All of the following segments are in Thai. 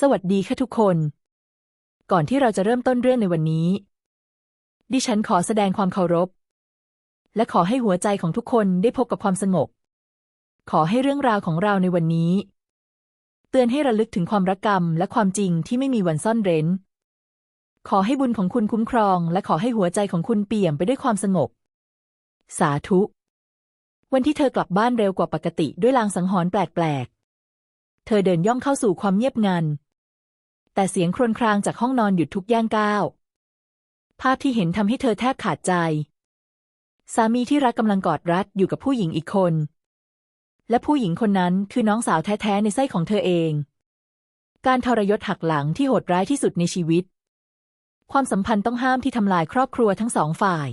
สวัสดีค่ะทุกคน ก่อนที่เราจะเริ่มต้นเรื่องในวันนี้ ดิฉันขอแสดงความเคารพ และขอให้หัวใจของทุกคนได้พบกับความสงบ ขอให้เรื่องราวของเราในวันนี้ เตือนให้ระลึกถึงความรักกรรมและความจริงที่ไม่มีวันซ่อนเร้น ขอให้บุญของคุณคุ้มครอง และขอให้หัวใจของคุณเปี่ยมไปด้วยความสงบ สาธุ วันที่เธอกลับบ้านเร็วกว่าปกติด้วยลางสังหรณ์แปลกๆ เธอเดินย่องเข้าสู่ความเงียบงัน แต่เสียงครวญครางจากห้องนอนหยุดทุกย่างก้าว ภาพที่เห็นทำให้เธอแทบขาดใจ สามีที่รักกำลังกอดรัดอยู่กับผู้หญิงอีกคน และผู้หญิงคนนั้นคือน้องสาวแท้ๆในไส้ของเธอเอง การทรยศหักหลังที่โหดร้ายที่สุดในชีวิต ความสัมพันธ์ต้องห้ามที่ทำลายครอบครัวทั้งสองฝ่าย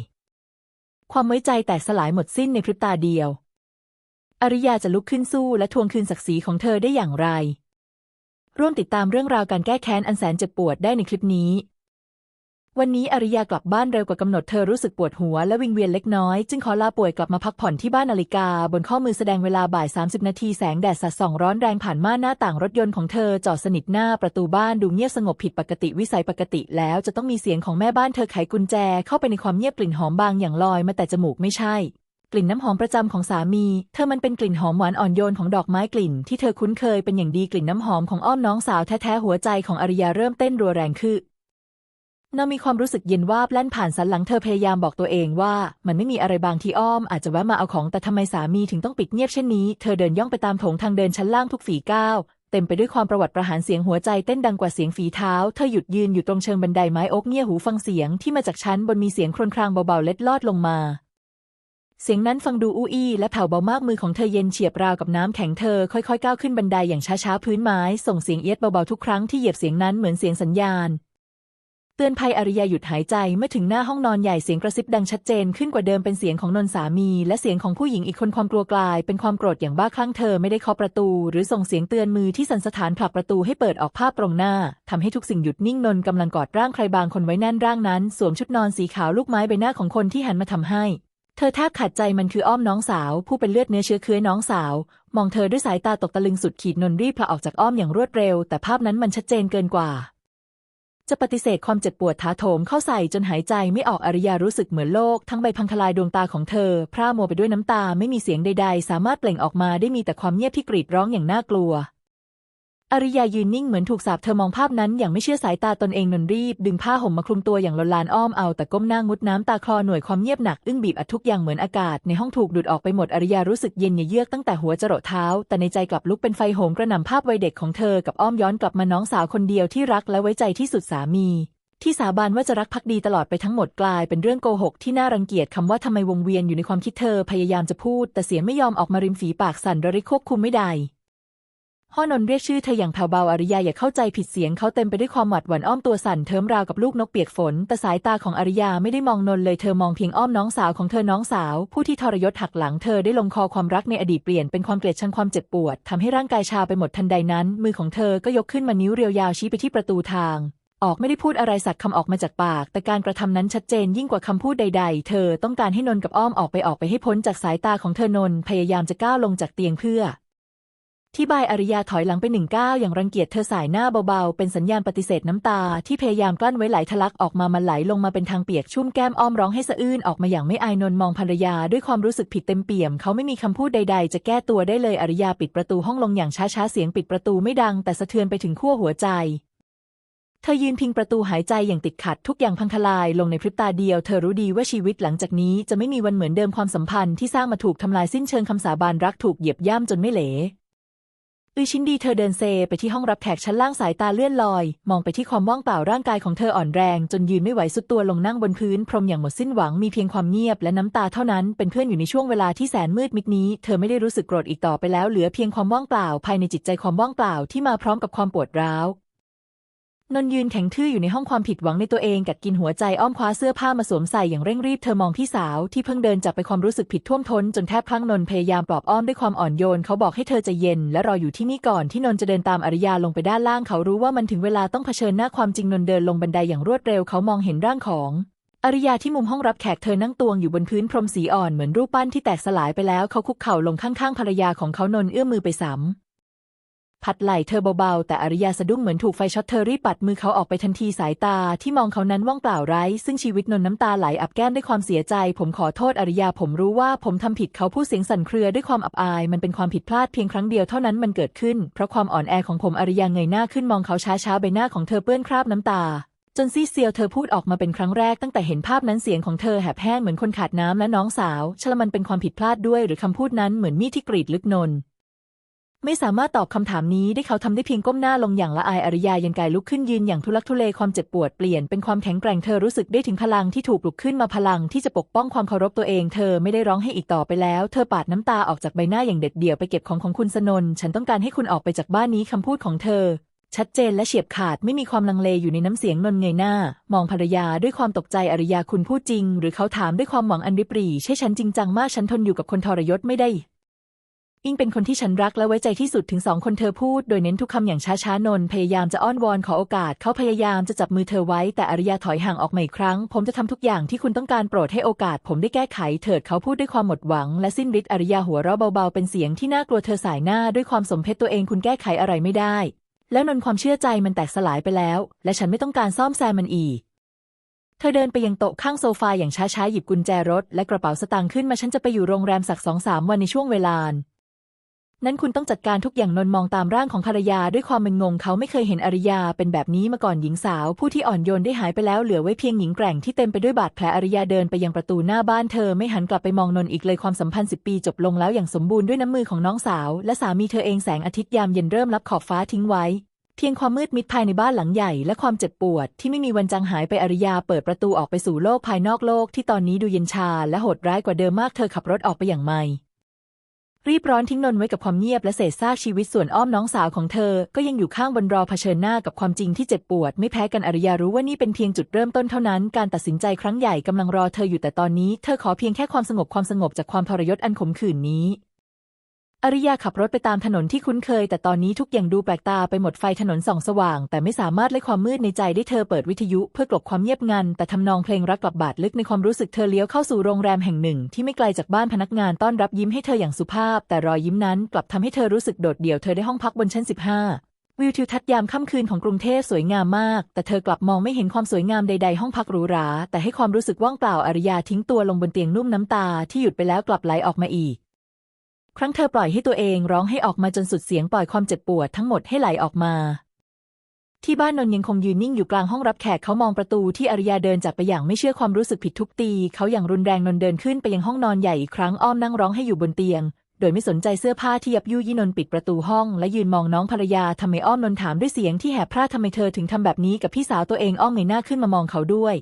ความไว้ใจแตกสลายหมดสิ้นในพริบตาเดียว อริยาจะลุกขึ้นสู้และทวงคืนศักดิ์ศรีของเธอได้อย่างไร ร่วมติดตามเรื่องราวการแก้แค้นอันแสนเจ็บปวดได้ในคลิปนี้ วันนี้อริยากลับบ้านเร็วกว่ากำหนดเธอรู้สึกปวดหัวและวิงเวียนเล็กน้อย จึงขอลาป่วยกลับมาพักผ่อนที่บ้านนาฬิกา บนข้อมือแสดงเวลาบ่าย 30 นาทีแสงแดดสัดส่องร้อนแรงผ่านม่านหน้าต่างรถยนต์ของเธอจอดสนิทหน้าประตูบ้านดูเงียบสงบผิดปกติวิสัยปกติแล้วจะต้องมีเสียงของแม่บ้านเธอไขกุญแจเข้าไปในความเงียบกลิ่นหอมบางอย่างลอยมาแต่จมูกไม่ใช่ กลิ่นน้ำหอมประจำของสามี เธอมันเป็นกลิ่นหอมหวานอ่อนโยนของดอกไม้กลิ่น ที่เธอคุ้นเคยเป็นอย่างดีกลิ่นน้ำหอมของอ้อมน้องสาวแท้ๆหัวใจของอริยาเริ่มเต้นรัวแรงขึ้นนางมีความรู้สึกเย็นวาบแล่นผ่านสันหลังเธอพยายามบอกตัวเองว่า มันไม่มีอะไรบางที่อ้อมอาจจะแวะมาเอาของแต่ทำไมสามีถึงต้องปิดเงียบเช่นนี้ เธอเดินย่องไปตามโถงทางเดินชั้นล่างทุกฝีก้าวเต็มไปด้วยความประวัติประหารเสียงหัวใจเต้นดังกว่าเสียงฝีเท้า เธอหยุดยืนอยู่ตรงเชิงบันไดไม้อกเงี่ยหูฟังเสียงที่มาจากชั้นบนมีเสียงครวญครางเบาๆเล็ดลอดลงมา เสียงนั้นฟังดูอู้อี้และแผ่วเบามากมือของเธอเย็นเฉียบราวกับน้ำแข็งเธอค่อยๆก้าวขึ้นบันไดอย่างช้าๆพื้นไม้ ส่งเสียงเอียดเบาๆทุกครั้งที่เหยียบเสียงนั้นเหมือนเสียงสัญญาณ เตือนภัยอริยาหยุดหายใจเมื่อถึงหน้าห้องนอนใหญ่เสียงกระซิบดังชัดเจนขึ้นกว่าเดิมเป็นเสียงของนนสามี และเสียงของผู้หญิงอีกคนความกลัวกลาย เป็นความโกรธอย่างบ้าคลั่งเธอไม่ได้เคาะประตู หรือส่งเสียงเตือนมือที่สันสถานผลักประตูให้เปิดออกภาพตรงหน้าทำให้ทุกสิ่งหยุดนิ่งนนกำลังกอดร่างใครบางคนไว้แน่นร่างนั้น สวมชุดนอนสีขาวลูกไม้ใบหน้าของคนที่หันมาทำให้ เธอแทบขัดใจมันคืออ้อมน้องสาว ผู้เป็นเลือดเนื้อเชื้อเคื้อน้องสาว มองเธอด้วยสายตาตกตะลึงสุดขีดนนรีบพละออกจากอ้อมอย่างรวดเร็ว แต่ภาพนั้นมันชัดเจนเกินกว่า จะปฏิเสธความเจ็บปวดท้าโถมเข้าใส่จนหายใจไม่ออกอริยารู้สึกเหมือนโลก ทั้งใบพังทลายดวงตาของเธอ พร่ามัวไปด้วยน้ำตาไม่มีเสียงใด ๆ สามารถเปล่งออกมาได้มีแต่ความเงียบที่กรีดร้องอย่างน่ากลัว อริยายืนนิ่งเหมือนถูกสาปเธอมองภาพนั้นอย่างไม่เชื่อสายตาตนเองนนรีบ ดึงผ้าห่มมาคลุมตัวอย่างลนลานอ้อมเอาแต่ก้มหน้างุดน้ำตาคลอหน่วยความเงียบหนักอึ้งบีบอัดทุกอย่างเหมือนอากาศในห้องถูกดูดออกไปหมดอริยารู้สึกเย็นเยือกตั้งแต่หัวจรดเท้า แต่ในใจกลับลุกเป็นไฟโหมกระหน่ำภาพวัยเด็กของเธอกับอ้อมย้อนกลับมาน้องสาวคนเดียวที่รักและไว้ใจที่สุดสามีที่สาบานว่าจะรักภักดีตลอดไปทั้งหมดกลายเป็นเรื่องโกหกที่น่ารังเกียจคำว่าทำไมวงเวียนอยู่ในความคิดเธอพยายามจะพูด แต่เสียงไม่ยอมออกมาริมฝีปากสั่นระริกควบคุมไม่ได้ พ่อนนเรียกชื่อเธออย่างแผ่วเบาอริยาอย่าเข้าใจผิดเสียงเขาเต็มไปด้วยความหวาดหวั่นอ้อมตัวสั่นเทิมราวกับลูกนกเปียกฝน แต่สายตาของอริยาไม่ได้มองนนเลยเธอมองเพียงอ้อมน้องสาวของเธอน้องสาว ผู้ที่ทรยศหักหลังเธอได้ลงคอความรักในอดีตเปลี่ยนเป็นความเกลียดชังความเจ็บปวดทำให้ร่างกายชาไปหมดทันใดนั้น มือของเธอก็ยกขึ้นมานิ้วเรียวยาวชี้ไปที่ประตูทางออกไม่ได้พูดอะไรสักคำออกมาจากปาก แต่การกระทำนั้นชัดเจนยิ่งกว่าคำพูดใด ๆ เธอต้องการให้นนกับอ้อมออกไปออกไปให้พ้นจากสายตาของเธอนนพยายามจะก้าวลงจากเตียงเพื่อ ที่บายอริยาถอยหลังไปหนึ่งก้าวอย่างรังเกียจเธอสายหน้าเบาๆ เป็นสัญญาณปฏิเสธน้ำตา ที่พยายามกลั้นไว้ไหลทะลักออกมามันไหลลงมาเป็นทางเปียกชุ่มแก้มอ้อมร้องให้สะอื้นออกมาอย่างไม่อายนนมองภรรยาด้วยความรู้สึกผิดเต็มเปี่ยม เขาไม่มีคำพูดใดๆ จะแก้ตัวได้เลยอริยาปิดประตูห้องลงอย่างช้าๆเสียงปิดประตูไม่ดัง แต่สะเทือนไปถึงขั้วหัวใจเธอยืนพิงประตูหายใจอย่างติดขัดทุกอย่างพังทลายลงในพริบตาเดียว เธอรู้ดีว่าชีวิตหลังจากนี้จะไม่มีวันเหมือนเดิมความสัมพันธ์ที่สร้างมาถูกทำลายสิ้นเชิงคำสาบานรักถูกเหยียบย่ำจนไม่เหล อือชินดีเธอเดินเซไปที่ห้องรับแขกชั้นล่างสายตาเลื่อนลอย มองไปที่ความว่างเปล่าร่างกายของเธออ่อนแรง จนยืนไม่ไหวสุดตัวลงนั่งบนพื้น พรมอย่างหมดสิ้นหวังมีเพียงความเงียบและน้ำตาเท่านั้นเป็นเพื่อนอยู่ในช่วงเวลาที่แสนมืดมิดนี้ เธอไม่ได้รู้สึกโกรธอีกต่อไปแล้วเหลือเพียงความว่างเปล่า ภายในจิตใจความว่างเปล่าที่มาพร้อมกับความปวดร้าว นนยืนแข็งทื่ออยู่ในห้องความผิดหวังในตัวเองกัดกินหัวใจอ้อมคว้าเสื้อผ้ามาสวมใส่อย่างเร่งรีบเธอมองพี่สาวที่เพิ่งเดินจากไปความรู้สึกผิดท่วมท้นจนแทบพลั้งนนพยายามปลอบอ้อมด้วยความอ่อนโยนเขาบอกให้เธอใจเย็นและรออยู่ที่นี่ก่อนที่นนจะเดินตามอริยาลงไปด้านล่างเขารู้ว่ามันถึงเวลาต้องเผชิญหน้าความจริงนนเดินลงบันไดอย่างรวดเร็วเขามองเห็นร่างของอริยาที่มุมห้องรับแขกเธอนั่งตวงอยู่บนพื้นพรมสีอ่อนเหมือนรูปปั้นที่แตกสลายไปแล้วเขาคุกเข่าลงข้างๆภรรยาของเขานนเอื้อมมือไปสำ พัดไหล่เธอเบาๆ แต่อริยาสะดุ้งเหมือนถูกไฟช็อตเธอรีบปัดมือเขาออกไปทันทีสายตาที่มองเขานั้นว่างเปล่าไร้ ซึ่งชีวิตนนน้ำตาไหลอับแก้มด้วยความเสียใจ ผมขอโทษอริยาผมรู้ว่าผมทำผิดเขาพูดเสียงสั่นเครือด้วยความอับอาย มันเป็นความผิดพลาดเพียงครั้งเดียวเท่านั้นมันเกิดขึ้น เพราะความอ่อนแอของผมอริยาเงยหน้าขึ้นมองเขาช้าๆใบหน้าของเธอเปื้อนคราบน้ำตาจนซีเซียวเธอพูดออกมาเป็นครั้งแรกตั้งแต่เห็นภาพนั้นเสียงของเธอแหบแห้งเหมือนคนขาดน้ำและน้องสาวชลมันเป็นความผิดพลาดด้วย หรือคำพูดนั้นเหมือนมีดที่กรีดลึกนน ไม่สามารถตอบคำถามนี้ได้เขาทำได้เพียงก้มหน้าลงอย่างละอายอริยายังกายลุกขึ้นยืนอย่างทุลักทุเลความเจ็บปวดเปลี่ยนเป็นความแข็งแกร่งเธอรู้สึกได้ถึงพลังที่ถูกปลุกขึ้นมาพลังที่จะปกป้องความเคารพตัวเองเธอไม่ได้ร้องให้อีกต่อไปแล้ว เธอปาดน้ำตาออกจากใบหน้าอย่างเด็ดเดี่ยวไปเก็บของของคุณสนนฉันต้องการให้คุณออกไปจากบ้านนี้คำพูดของเธอชัดเจนและเฉียบขาดไม่มีความลังเลอยู่ในน้ำเสียงนนเงยหน้า มองภรรยาด้วยความตกใจอริยาคุณพูดจริง หรือเขาถามด้วยความหวังอันริบรี่ใช่ฉันจริงจังมากฉันทนอยู่กับคนทรยศไม่ได้ อิงเป็นคนที่ฉันรักและไว้ใจที่สุดถึงสองคนเธอพูด โดยเน้นทุกคำอย่างช้าๆนนพยายามจะอ้อนวอนขอโอกาส เขาพยายามจะจับมือเธอไว้ แต่อริยาถอยห่างออกมาอีกครั้ง ผมจะทำทุกอย่างที่คุณต้องการโปรดให้โอกาส ผมได้แก้ไขเถิดเขาพูดด้วยความหมดหวัง และสิ้นฤทธิ์อริยาหัวเราะเบาๆเป็นเสียงที่น่ากลัวเธอสายหน้าด้วยความสมเพชตัวเองคุณแก้ไขอะไรไม่ได้ แล้วนนความเชื่อใจมันแตกสลายไปแล้ว และฉันไม่ต้องการซ่อมแซมมันอีกเธอเดินไปยังโต๊ะข้างโซฟาอย่างช้าๆ หยิบกุญแจรถ และกระเป๋าสตางค์ขึ้นมาฉันจะไปอยู่โรงแรมสักสองสามวันในช่วงเวลาน นั่นคุณต้องจัดการทุกอย่างนนมองตามร่างของภรรยาด้วยความมึนงง เขาไม่เคยเห็นอริยาเป็นแบบนี้มาก่อนหญิงสาว ผู้ที่อ่อนโยนได้หายไปแล้วเหลือไว้เพียงหญิงแกร่งที่เต็มไปด้วยบาดแผลอริยาเดินไปยังประตูหน้าบ้านเธอไม่หันกลับไปมองนนอีกเลยความสัมพันธ์สิบปีจบลงแล้วอย่างสมบูรณ์ด้วยน้ำมือของน้องสาว และสามีเธอเองแสงอาทิตย์ยามเย็นเริ่มรับขอบฟ้าทิ้งไว้เพียงความมืดมิดภายในบ้านหลังใหญ่และความเจ็บปวด ที่ไม่มีวันจางหายไปอริยาเปิดประตูออกไปสู่โลกภายนอกโลก ที่ตอนนี้ดูเย็นชาและโหดร้ายกว่าเดิมมากเธอขับรถออกไปอย่างไม่ รีบร้อนทิ้งนนไว้กับความเงียบและเศษซากชีวิตส่วนอ้อมน้องสาวของเธอ ก็ยังอยู่ข้างบนรอเผชิญหน้ากับความจริงที่เจ็บปวด ไม่แพ้กันอริยารู้ว่านี่เป็นเพียงจุดเริ่มต้นเท่านั้น การตัดสินใจครั้งใหญ่กำลังรอเธออยู่แต่ตอนนี้ เธอขอเพียงแค่ความสงบความสงบจากความทรยศอันขมขื่นนี้ อริยาขับรถไปตามถนนที่คุ้นเคย แต่ตอนนี้ทุกอย่างดูแปลกตาไปหมดไฟถนนส่องสว่าง แต่ไม่สามารถไล่ความมืดในใจได้เธอเปิดวิทยุเพื่อกลบความเงียบงัน แต่ทำนองเพลงรักกลับบาดลึกในความรู้สึกเธอเลี้ยวเข้าสู่โรงแรมแห่งหนึ่ง ที่ไม่ไกลจากบ้านพนักงานต้อนรับยิ้มให้เธออย่างสุภาพ แต่รอยยิ้มนั้นกลับทำให้เธอรู้สึกโดดเดี่ยวเธอได้ห้องพักบนชั้น 15วิวทิวทัศน์ยามค่ำคืนของกรุงเทพสวยงามมาก แต่เธอกลับมองไม่เห็นความสวยงามใดๆ ห้องพักหรูหรา แต่ให้ความรู้สึกว่างเปล่าอริยาทิ้งตัวลงบนเตียงนุ่มน้ำตาที่หยุดไปแล้วกลับไหลออกมาอีก ครั้งเธอปล่อยให้ตัวเองร้องให้ออกมาจนสุดเสียงปล่อยความเจ็บปวดทั้งหมดให้ไหลออกมา ที่บ้านนนยังคงยืนนิ่งอยู่กลางห้องรับแขกเขามองประตูที่อริยาเดินจากไปอย่างไม่เชื่อความรู้สึกผิดทุกตี เขาอย่างรุนแรงนนเดินขึ้นไปยังห้องนอนใหญ่อีกครั้งอ้อมนั่งร้องให้อยู่บนเตียง โดยไม่สนใจเสื้อผ้าที่ยับยุยี่นนปิดประตูห้อง และยืนมองน้องภรรยาทำไมอ้อมนนถามด้วยเสียงที่แหบพร่าทำไมเธอถึงทำแบบนี้กับพี่สาวตัวเองอ้อมเงยหน้าขึ้นมามองเขาด้วย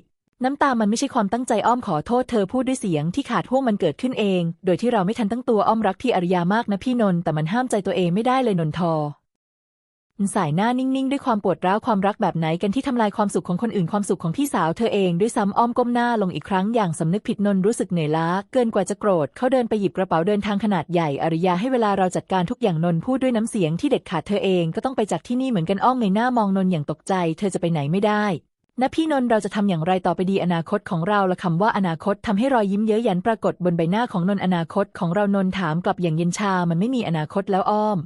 น้ำตามันไม่ใช่ความตั้งใจอ้อมขอโทษเธอพูดด้วยเสียงที่ขาดห่วงมันเกิดขึ้นเอง โดยที่เราไม่ทันตั้งตัวอ้อมรักพี่อริยามากนะพี่นนท์แต่มันห้ามใจตัวเองไม่ได้เลยนนทอสายหน้านิ่ง ๆ ด้วยความปวดร้าวความรักแบบไหนกันที่ทำลายความสุขของคนอื่นความสุขของพี่สาวเธอเองด้วยซ้ำอ้อมก้มหน้าลงอีกครั้งอย่างสำนึกผิดนนรู้สึกเหนื่อยล้า เกินกว่าจะโกรธเขาเดินไปหยิบกระเป๋าเดินทางขนาดใหญ่อริยาให้เวลาเราจัดการทุกอย่างนนพูดด้วยน้ำเสียงที่เด็ดขาดเธอเองก็ต้องไปจากที่นี่เหมือนกันอ้อมเงยหน้ามองนนอย่างตกใจ เธอจะไปไหนไม่ได้ นะพี่นนท์เราจะทำอย่างไรต่อไปดีอนาคตของเราละคำว่าอนาคตทำให้รอยยิ้มเย้ยหยันปรากฏบนใบหน้าของนนท์อนาคตของเรานนท์ถามกลับอย่างเย็นชามันไม่มีอนาคตแล้วอ้อม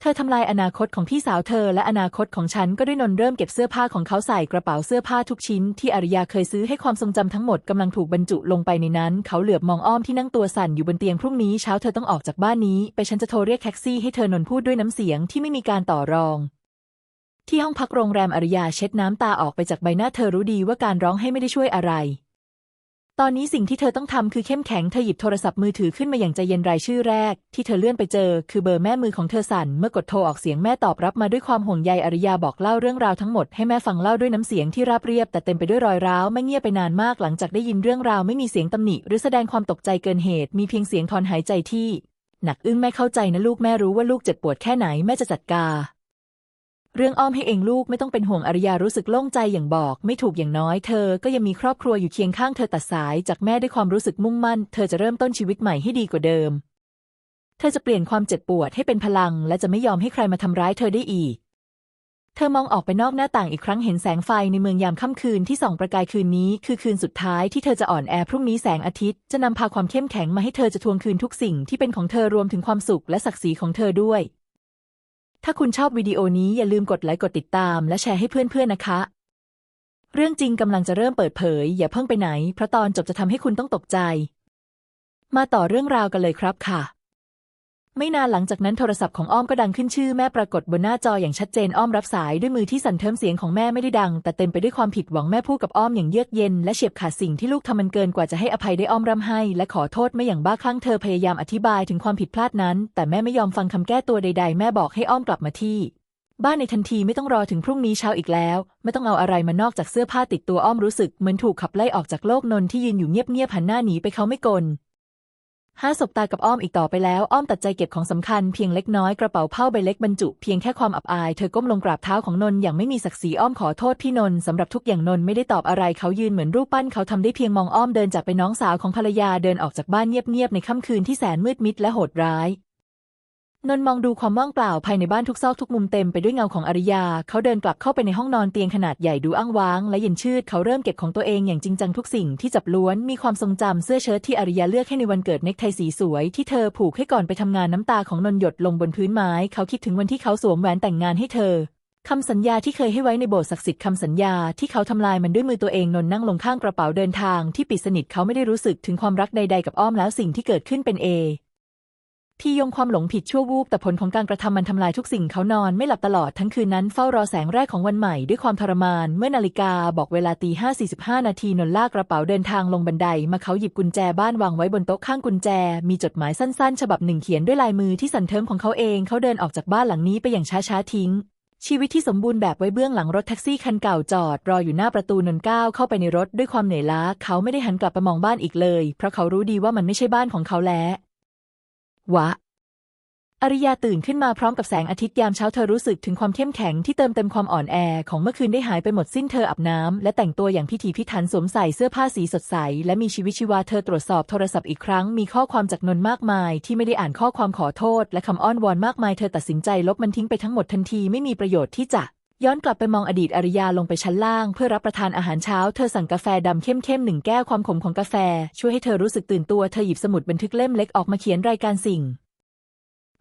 เธอทำลายอนาคตของพี่สาวเธอและอนาคตของฉันก็ด้วยนนท์เริ่มเก็บเสื้อผ้าของเขาใส่กระเป๋าเสื้อผ้าทุกชิ้นที่อริยาเคยซื้อให้ความทรงจำทั้งหมดกำลังถูกบรรจุลงไปในนั้น เขาเหลือบมองอ้อมที่นั่งตัวสั่นอยู่บนเตียงพรุ่งนี้เช้าเธอต้องออกจากบ้านนี้ ไปฉันจะโทรเรียกแท็กซี่ให้เธอนนท์พูดด้วยน้ำเสียงที่ไม่มีการต่อรอง ที่ห้องพักโรงแรมอริยาเช็ดน้ำตาออกไปจากใบหน้าเธอรู้ดีว่าการร้องให้ไม่ได้ช่วยอะไร ตอนนี้สิ่งที่เธอต้องทำคือเข้มแข็งเธอหยิบโทรศัพท์มือถือขึ้นมาอย่างใจเย็นรายชื่อแรก ที่เธอเลื่อนไปเจอ คือเบอร์แม่มือของเธอสั่นเมื่อกดโทรออกเสียงแม่ตอบรับมาด้วยความห่วงใยอริยาบอกเล่าเรื่องราวทั้งหมดให้แม่ฟังเล่าด้วยน้ำเสียงที่ราบเรียบแต่เต็มไปด้วยรอยร้าวไม่เงียบไปนานมากหลังจากได้ยินเรื่องราวไม่มีเสียงตำหนิ หรือแสดงความตกใจเกินเหตุ มีเพียงเสียงถอนหายใจที่หนักอึ้งแม่เข้าใจนะลูกแม่รู้ว่าลูกเจ็บปวดแค่ไหนแม่จะจัดการ เรื่องอ้อมให้เองลูกไม่ต้องเป็นห่วงอริยารู้สึกโล่งใจอย่างบอก ไม่ถูกอย่างน้อยเธอก็ยังมีครอบครัวอยู่เคียงข้างเธอตัดสายจากแม่ด้วยความรู้สึกมุ่งมั่น เธอจะเริ่มต้นชีวิตใหม่ให้ดีกว่าเดิม เธอจะเปลี่ยนความเจ็บปวดให้เป็นพลัง และจะไม่ยอมให้ใครมาทำร้ายเธอได้อีก เธอมองออกไปนอกหน้าต่างอีกครั้งเห็นแสงไฟในเมืองยามค่ำคืนที่ส่องประกายคืนนี้ คือคืนสุดท้ายที่เธอจะอ่อนแอพรุ่งนี้แสงอาทิตย์จะนำพาความเข้มแข็งมาให้เธอจะทวงคืนทุกสิ่งที่เป็นของเธอรวมถึงความสุขและศักดิ์ศรีของเธอด้วย ถ้าคุณชอบวิดีโอนี้อย่าลืมกดไลค์กดติดตาม และแชร์ให้เพื่อนๆนะคะ เรื่องจริงกำลังจะเริ่มเปิดเผย อย่าเพิ่งไปไหน เพราะตอนจบจะทำให้คุณต้องตกใจ มาต่อเรื่องราวกันเลยครับค่ะ ไม่นานหลังจากนั้นโทรศัพท์ของอ้อมก็ดังขึ้นชื่อแม่ปรากฏบนหน้าจออย่างชัดเจนอ้อมรับสายด้วยมือที่สั่นเทิมเสียงของแม่ไม่ได้ดัง แต่เต็มไปด้วยความผิดหวังแม่พูดกับอ้อมอย่างเยือกเย็นและเฉียบขาดสิ่งที่ลูกทำมันเกินกว่าจะให้อภัยได้อ้อมร่ำให้และขอโทษไม่อย่างบ้าคลั่งเธอพยายามอธิบายถึงความผิดพลาดนั้น แต่แม่ไม่ยอมฟังคำแก้ตัวใด ๆ แม่บอกให้อ้อมกลับมาที่บ้านในทันทีไม่ต้องรอถึงพรุ่งนี้เช้าอีกแล้ว ไม่ต้องเอาอะไรมานอกจากเสื้อผ้าติดตัวอ้อมรู้สึกเหมือนถูกขับไล่ออกจากโลกนนที่ยืนอยู่เงียบๆหันหน้าหนีไปเขาไม่กล ห้าสบตากับอ้อมอีกต่อไปแล้ว อ้อมตัดใจเก็บของสำคัญเพียงเล็กน้อยกระเป๋าเผ้าใบเล็กบรรจุเพียงแค่ความอับอายเธอก้มลงกราบเท้าของนนท์อย่างไม่มีศักดิ์ศรีอ้อมขอโทษพี่นนท์สำหรับทุกอย่างนนท์ไม่ได้ตอบอะไรเขายืนเหมือนรูปปั้นเขาทำได้เพียงมองอ้อมเดินจากไปน้องสาวของภรรยาเดินออกจากบ้านเงียบๆในค่ำคืนที่แสนมืดมิดและโหดร้าย นนมองดูความว่างเปล่าภายในบ้านทุกซอกทุกมุมเต็มไปด้วยเงาของอริยา เขาเดินกลับเข้าไปในห้องนอนเตียงขนาดใหญ่ดูอ้างว้าง และเย็นชืดเขาเริ่มเก็บของตัวเองอย่างจริงจังทุกสิ่งที่จับล้วนมีความทรงจำเสื้อเชิ้ตที่อริยาเลือกให้ในวันเกิดเน็กไทสีสวยที่เธอผูกให้ก่อนไปทำงานน้ำตาของนนหยดลงบนพื้นไม้ เขาคิดถึงวันที่เขาสวมแหวนแต่งงานให้เธอคำสัญญาที่เคยให้ไว้ในโบสถ์ศักดิ์สิทธิ์คำสัญญาที่เขาทำลายมันด้วยมือตัวเองนนนั่งลงข้างกระเป๋าเดินทางที่ปิดสนิทเขาไม่ได้รู้สึกถึงความรักใดๆกับอ้อมแล้วสิ่งที่เกิดขึ้นเป็นเอ พี่ยงความหลงผิดชั่ววูบแต่ผลของการกระทำมันทำลายทุกสิ่งเขานอนไม่หลับตลอดทั้งคืนนั้นเฝ้ารอแสงแรกของวันใหม่ด้วยความทรมาน เมื่อนาฬิกาบอกเวลาตีห้าสี่สิบห้านาทีนนลากกระเป๋าเดินทางลงบันได มาเขาหยิบกุญแจบ้านวางไว้บนโต๊ะข้างกุญแจ มีจดหมายสั้นๆ ฉบับหนึ่งเขียนด้วยลายมือที่สันเทิมของเขาเองเขาเดินออกจากบ้านหลังนี้ไปอย่างช้าๆทิ้งชีวิตที่สมบูรณ์แบบไว้เบื้องหลังรถแท็กซี่คันเก่าจอด รออยู่หน้าประตูนนก้าวเข้าไปในรถด้วยความเหนื่อยล้า เขาไม่ได้หันกลับไปมองบ้านอีกเลย เพราะเขารู้ดีว่ามันไม่ใช่บ้านของเขาแล้ว วะ อริยาตื่นขึ้นมาพร้อมกับแสงอาทิตย์ยามเช้าเธอรู้สึกถึงความเข้มแข็งที่เติมเต็มความอ่อนแอของเมื่อคืนได้หายไปหมดสิ้นเธออาบน้ำและแต่งตัวอย่างพิถีพิถันสวมใส่เสื้อผ้าสีสดใส และมีชีวิตชีวาเธอตรวจสอบโทรศัพท์อีกครั้งมีข้อความจากนนท์มากมาย ที่ไม่ได้อ่านข้อความขอโทษ และคำอ้อนวอนมากมายเธอตัดสินใจลบมันทิ้งไปทั้งหมดทันทีไม่มีประโยชน์ที่จะ ย้อนกลับไปมองอดีตอริยาลงไปชั้นล่างเพื่อรับประทานอาหารเช้า เธอสั่งกาแฟดำเข้มๆหนึ่งแก้วความขมของกาแฟ ช่วยให้เธอรู้สึกตื่นตัว เธอหยิบสมุดบันทึกเล่มเล็กออกมาเขียนรายการสิ่ง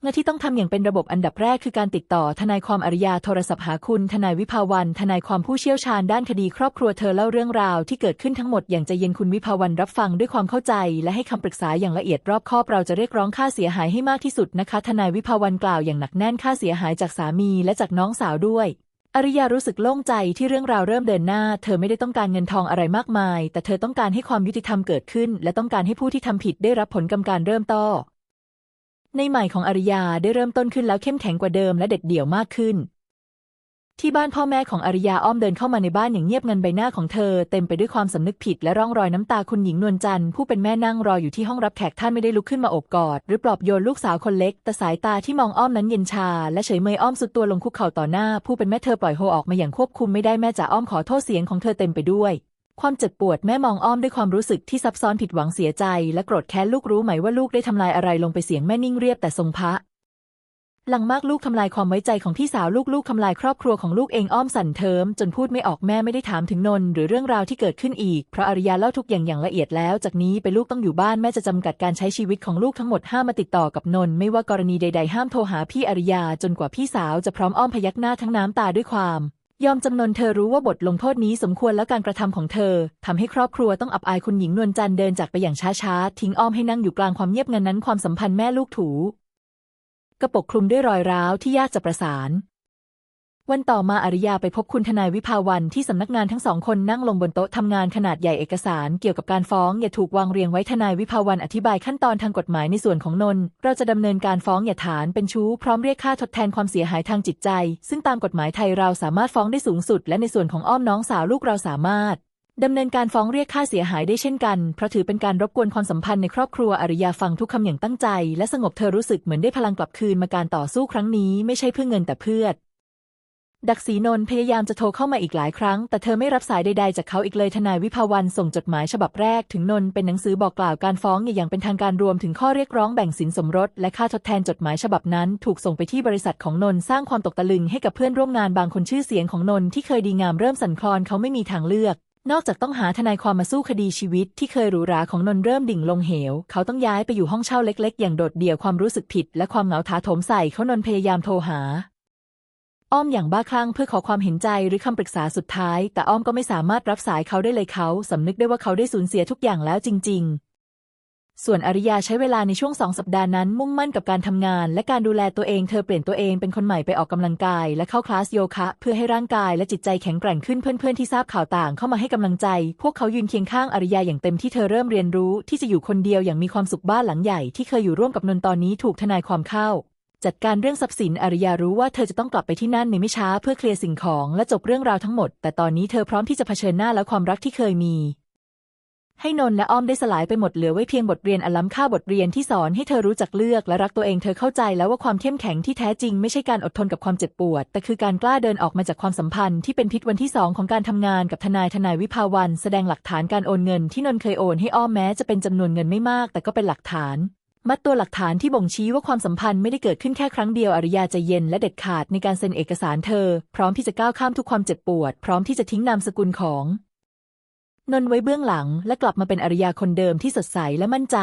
งานที่ต้องทำอย่างเป็นระบบอันดับแรกคือการติดต่อ ทนายความอริยาโทรศัพท์หาคุณ ทนายวิภาวัน ทนายความผู้เชี่ยวชาญด้านคดีครอบครัวเธอเล่าเรื่องราวที่เกิดขึ้นทั้งหมดอย่างใจเย็นคุณวิภาวันรับฟังด้วยความเข้าใจ และให้คำปรึกษาอย่างละเอียดรอบคอบเราจะเรียกร้องค่าเสียหายให้มากที่สุดนะคะ ทนายวิภาวันกล่าวอย่างหนักแน่นค่าเสียหายจากสามีและจากน้องสาวด้วย อริยารู้สึกโล่งใจที่เรื่องราวเริ่มเดินหน้า เธอไม่ได้ต้องการเงินทองอะไรมากมาย แต่เธอต้องการให้ความยุติธรรมเกิดขึ้น และต้องการให้ผู้ที่ทำผิดได้รับผลกรรมการเริ่มต้อในใหม่ของอริยาได้เริ่มต้นขึ้นแล้วเข้มแข็งกว่าเดิมและเด็ดเดี่ยวมากขึ้น ที่บ้านพ่อแม่ของอริยาอ้อมเดินเข้ามาในบ้านอย่างเงียบงันใบหน้าของเธอ เต็มไปด้วยความสำนึกผิดและร่องรอยน้ำตาคุณหญิงนวลจันทร์ผู้เป็นแม่นั่งรออยู่ที่ห้องรับแขกท่านไม่ได้ลุกขึ้นมาโอบกอด หรือปลอบโยนลูกสาวคนเล็ก แต่สายตาที่มองอ้อมนั้นเย็นชา และเฉยเมยอ้อมสุดตัวลงคุกเข่าต่อหน้า ผู้เป็นแม่เธอปล่อยโฮออกมาอย่างควบคุมไม่ได้แม่จ๋าอ้อมขอโทษเสียงของเธอเต็มไปด้วยความเจ็บปวดแม่มองอ้อมด้วยความรู้สึกที่ซับซ้อนผิดหวังเสียใจ และโกรธแค้นลูกรู้ไหมว่าลูกได้ทำลายอะไรลงไปเสียงแม่นิ่งเรียบแต่ทรงพระ ลังมากลูกทำลายความไว้ใจของพี่สาวลูกๆทำลายครอบครัวของลูกเองอ้อมสั่นเทิม จนพูดไม่ออกแม่ไม่ได้ถามถึงนนหรือเรื่องราวที่เกิดขึ้นอีก เพราะอริยาเล่าทุกอย่างอย่างละเอียดแล้ว จากนี้ไปลูกต้องอยู่บ้านแม่จะจำกัดการใช้ชีวิตของลูกทั้งหมดห้ามมาติดต่อกับนนไม่ว่ากรณีใด ๆ ห้ามโทรหาพี่อริยาจนกว่าพี่สาวจะพร้อมอ้อมพยักหน้าทั้งน้ำตาด้วยความยอมจำนนเธอรู้ว่าบทลงโทษนี้สมควรแล้วการกระทำของเธอทำให้ครอบครัวต้องอับอายคุณหญิงนวลจันทร์เดินจากไปอย่างช้าๆ ทิ้งอ้อมให้นั่งอยู่กลางความเงียบงันนั้นความสัมพันธ์แม่ลูกถู กระปกคลุมด้วยรอยร้าวที่ยากจะประสาน วันต่อมาอริยาไปพบคุณทนายวิภาวันที่สำนักงานทั้งสองคนนั่งลงบนโต๊ะทำงานขนาดใหญ่เอกสารเกี่ยวกับการฟ้องอย่าถูกวางเรียงไว้ทนายวิภาวันอธิบายขั้นตอนทางกฎหมายในส่วนของนนท์เราจะดำเนินการฟ้องอย่าฐานเป็นชู้พร้อมเรียกค่าทดแทนความเสียหายทางจิตใจ ซึ่งตามกฎหมายไทยเราสามารถฟ้องได้สูงสุด และในส่วนของอ้อมน้องสาวลูกเราสามารถ ดำเนินการฟ้องเรียกค่าเสียหายได้เช่นกัน เพราะถือเป็นการรบกวนความสัมพันธ์ในครอบครัวอริยาฟังทุกคำอย่างตั้งใจ และสงบเธอรู้สึกเหมือนได้พลังกลับคืนมาการต่อสู้ครั้งนี้ไม่ใช่เพื่อเงินแต่เพื่อดักศรีนนท์พยายามจะโทรเข้ามาอีกหลายครั้ง แต่เธอไม่รับสายใดๆจากเขาอีกเลยทนายวิภาวันส่งจดหมายฉบับแรกถึงนนท์เป็นหนังสือบอกกล่าวการฟ้องอย่างเป็นทางการรวมถึงข้อเรียกร้องแบ่งสินสมรส และค่าทดแทนจดหมายฉบับนั้น ถูกส่งไปที่บริษัทของนนท์สร้างความตกตะลึงให้กับเพื่อนร่วมงานบางคนชื่อเสียงของนนท์ที่เคยดีงามเริ่มสั่นคลอนเขาไม่มีทางเลือก นอกจากต้องหาทนายความมาสู้คดีชีวิตที่เคยหรูหราของนนท์เริ่มดิ่งลงเหว เขาต้องย้ายไปอยู่ห้องเช่าเล็ก ๆ อย่างโดดเดี่ยวความรู้สึกผิด และความเหงาถาโถมใส่เขานนท์พยายามโทรหา อ้อมอย่างบ้าคลั่งเพื่อขอความเห็นใจหรือคำปรึกษาสุดท้าย แต่อ้อมก็ไม่สามารถรับสายเขาได้เลยเขาสำนึกได้ว่าเขาได้สูญเสียทุกอย่างแล้วจริง ๆ ส่วนอริยาใช้เวลาในช่วงสองสัปดาห์นั้นมุ่งมั่นกับการทำงาน และการดูแลตัวเอง เธอเปลี่ยนตัวเองเป็นคนใหม่ไปออกกำลังกาย และเข้าคลาสโยคะ เพื่อให้ร่างกายและจิตใจแข็งแกร่งขึ้นเพื่อนๆที่ทราบข่าวต่างเข้ามาให้กำลังใจ พวกเขายืนเคียงข้างอริยาอย่างเต็มที่เธอเริ่มเรียนรู้ที่จะอยู่คนเดียวอย่างมีความสุขบ้านหลังใหญ่ที่เคยอยู่ร่วมกับนนท์ตอนนี้ถูกทนายความเข้าจัดการเรื่องทรัพย์สินอริยารู้ว่าเธอจะต้องกลับไปที่นั่นในไม่ช้าเพื่อเคลียร์สิ่งของและจบเรื่องราวทั้งหมด แต่ตอนนี้เธอพร้อมที่จะเผชิญหน้าและความรักที่เคยมี ให้นนและอ้อมได้สลายไปหมดเหลือไว้เพียงบทเรียนอันล้ำค่าบทเรียนที่สอนให้เธอรู้จักเลือกและรักตัวเองเธอเข้าใจแล้วว่าความเข้มแข็งที่แท้จริงไม่ใช่การอดทนกับความเจ็บปวด แต่คือการกล้าเดินออกมาจากความสัมพันธ์ที่เป็นพิษวันที่สองของการทำงานกับทนายทนายวิภาวัน แสดงหลักฐานการโอนเงินที่นนเคยโอนให้อ้อมแม้จะเป็นจำนวนเงินไม่มาก แต่ก็เป็นหลักฐาน มัดตัวหลักฐานที่บ่งชี้ว่าความสัมพันธ์ไม่ได้เกิดขึ้นแค่ครั้งเดียวอริยาใจเย็นและเด็ดขาดในการเซ็นเอกสารเธอ พร้อมที่จะก้าวข้ามทุกความเจ็บปวด พร้อมที่จะทิ้งนามสกุลของ นนไว้เบื้องหลังและกลับมาเป็นอริยาคนเดิมที่สดใสและมั่นใจ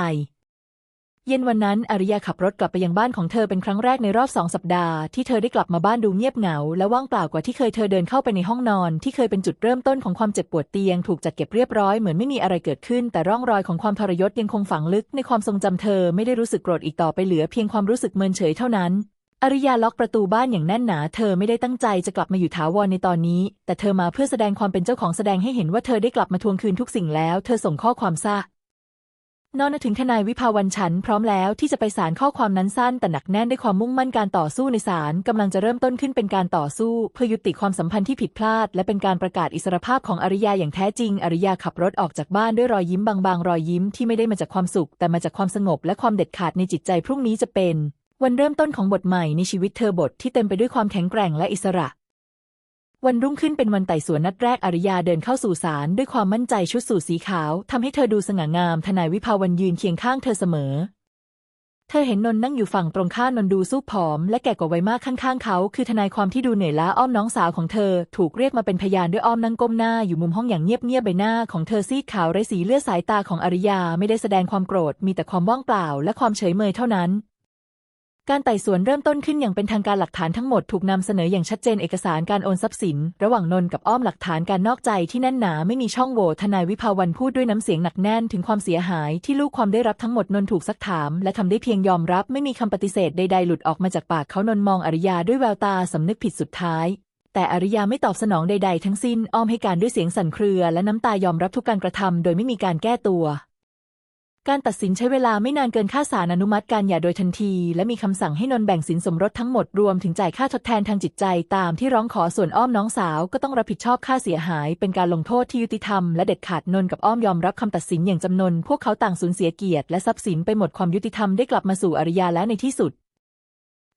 เย็นวันนั้นอริยาขับรถกลับไปยังบ้านของเธอเป็นครั้งแรกในรอบสองสัปดาห์ที่เธอได้กลับมาบ้านดูเงียบเหงา และว่างเปล่ากว่าที่เคยเธอเดินเข้าไปในห้องนอน ที่เคยเป็นจุดเริ่มต้นของความเจ็บปวดเตียง ถูกจัดเก็บเรียบร้อยเหมือนไม่มีอะไรเกิดขึ้น แต่ร่องรอยของความทรยศยังคงฝังลึกในความทรงจำเธอไม่ได้รู้สึกโกรธอีกต่อไปเหลือเพียงความรู้สึกเมินเฉยเท่านั้น อริยาล็อกประตูบ้านอย่างแน่นหนา เธอไม่ได้ตั้งใจจะกลับมาอยู่ถาวรในตอนนี้ แต่เธอมาเพื่อแสดงความเป็นเจ้าของแสดงให้เห็นว่าเธอได้กลับมาทวงคืนทุกสิ่งแล้ว เธอส่งข้อความซะนอนถึงทนายวิภาวันฉันพร้อมแล้วที่จะไปสารข้อความนั้นสั้นแต่หนักแน่นด้วยความมุ่งมั่นการต่อสู้ในศาลกำลังจะเริ่มต้นขึ้นเป็นการต่อสู้ เพื่อยุติความสัมพันธ์ที่ผิดพลาด และเป็นการประกาศอิสรภาพของอริยาอย่างแท้จริง อริยาขับรถออกจากบ้านด้วยรอยยิ้มบางๆ รอยยิ้มที่ไม่ได้มาจากความสุข แต่มาจากความสงบและความเด็ดขาดในจิตใจพรุ่งนี้จะเป็น วันเริ่มต้นของบทใหม่ในชีวิตเธอบทที่เต็มไปด้วยความแข็งแกร่งและอิสระ วันรุ่งขึ้นเป็นวันไต่สวนนัดแรกอริยาเดินเข้าสู่ศาลด้วยความมั่นใจชุดสูทสีขาวทำให้เธอดูสง่างาม ทนายวิภาวันยืนเคียงข้างเธอเสมอ เธอเห็นนนท์นั่งอยู่ฝั่งตรงข้ามนนท์ดูสู้ผอม และแก่กว่าวัยมากข้างๆเขา คือทนายความที่ดูเหนื่อยล้าอ้อมน้องสาวของเธอ ถูกเรียกมาเป็นพยานด้วยอ้อมนั่งก้มหน้าอยู่มุมห้องอย่างเงียบๆใบหน้าของเธอซีดขาวไร้สีเลือดสายตาของอริยาไม่ได้แสดงความโกรธมีแต่ความว่างเปล่า และความเฉยเมยเท่านั้น การไต่สวนเริ่มต้นขึ้นอย่างเป็นทางการหลักฐานทั้งหมดถูกนำเสนออย่างชัดเจนเอกสารการโอนทรัพย์สิน ระหว่างนนท์กับอ้อมหลักฐานการนอกใจที่แน่นหนาไม่มีช่องโหว่ทนายวิภาวันพูดด้วยน้ำเสียงหนักแน่นถึงความเสียหายที่ลูกความได้รับทั้งหมดนนท์ถูกซักถาม และทำได้เพียงยอมรับไม่มีคำปฏิเสธใดๆหลุดออกมาจากปากเขานนท์มองอริยาด้วยแววตาสำนึกผิดสุดท้าย แต่อริยาไม่ตอบสนองใด ๆ ทั้งสิ้นอ้อมให้การด้วยเสียงสั่นเครือ และน้ำตายอมรับทุกการกระทำโดยไม่มีการแก้ตัว การตัดสินใช้เวลาไม่นานเกินค่าสารอนุมัติการหย่าโดยทันที และมีคำสั่งให้นนท์แบ่งสินสมรสทั้งหมดรวมถึงจ่ายค่าทดแทนทางจิตใจตามที่ร้องขอส่วนอ้อมน้องสาวก็ต้องรับผิดชอบค่าเสียหาย เป็นการลงโทษที่ยุติธรรมและเด็ดขาดนนท์กับอ้อมยอมรับคำตัดสินอย่างจำนน พวกเขาต่างสูญเสียเกียรติและทรัพย์สินไปหมดความยุติธรรมได้กลับมาสู่อริยาแล้วในที่สุด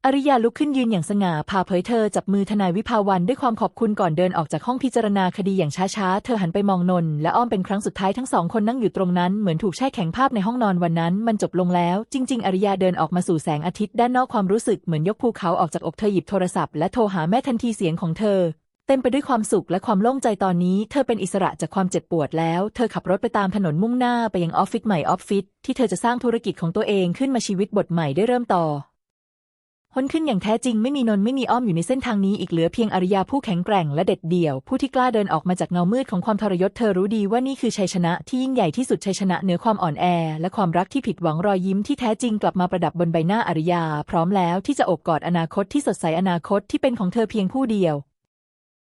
อริยาลุกขึ้นยืนอย่างสง่าพาเผยเธอจับมือทนายวิภาวันด้วยความขอบคุณก่อนเดินออกจากห้องพิจารณาคดีอย่างช้าๆ เธอหันไปมองนนท์และอ้อมเป็นครั้งสุดท้ายทั้งสองคนนั่งอยู่ตรงนั้นเหมือนถูกแช่แข็งภาพในห้องนอนวันนั้น มันจบลงแล้ว จริง ๆ อริยาเดินออกมาสู่แสงอาทิตย์ด้านนอกความรู้สึกเหมือนยกภูเขาออกจากอกเธอหยิบโทรศัพท์และโทรหาแม่ทันทีเสียงของเธอเต็มไปด้วยความสุขและความโล่งใจตอนนี้ เธอเป็นอิสระจากความเจ็บปวดแล้ว เธอขับรถไปตามถนนมุ่งหน้าไปยังออฟฟิศใหม่ออฟฟิศที่เธอจะสร้างธุรกิจของตัวเองขึ้นมาชีวิตบทใหม่ได้เริ่มต่อ พ้นขึ้นอย่างแท้จริงไม่มีนนท์ไม่มีอ้อมอยู่ในเส้นทางนี้อีกเหลือเพียงอริยาผู้แข็งแกร่งและเด็ดเดี่ยว ผู้ที่กล้าเดินออกมาจากเงามืดของความทรยศเธอรู้ดีว่านี่คือชัยชนะที่ยิ่งใหญ่ที่สุดชัยชนะเหนือความอ่อนแอ และความรักที่ผิดหวังรอยยิ้มที่แท้จริงกลับมาประดับบนใบหน้าอริยา พร้อมแล้วที่จะโอบกอดอนาคตที่สดใสอนาคตที่เป็นของเธอเพียงผู้เดียว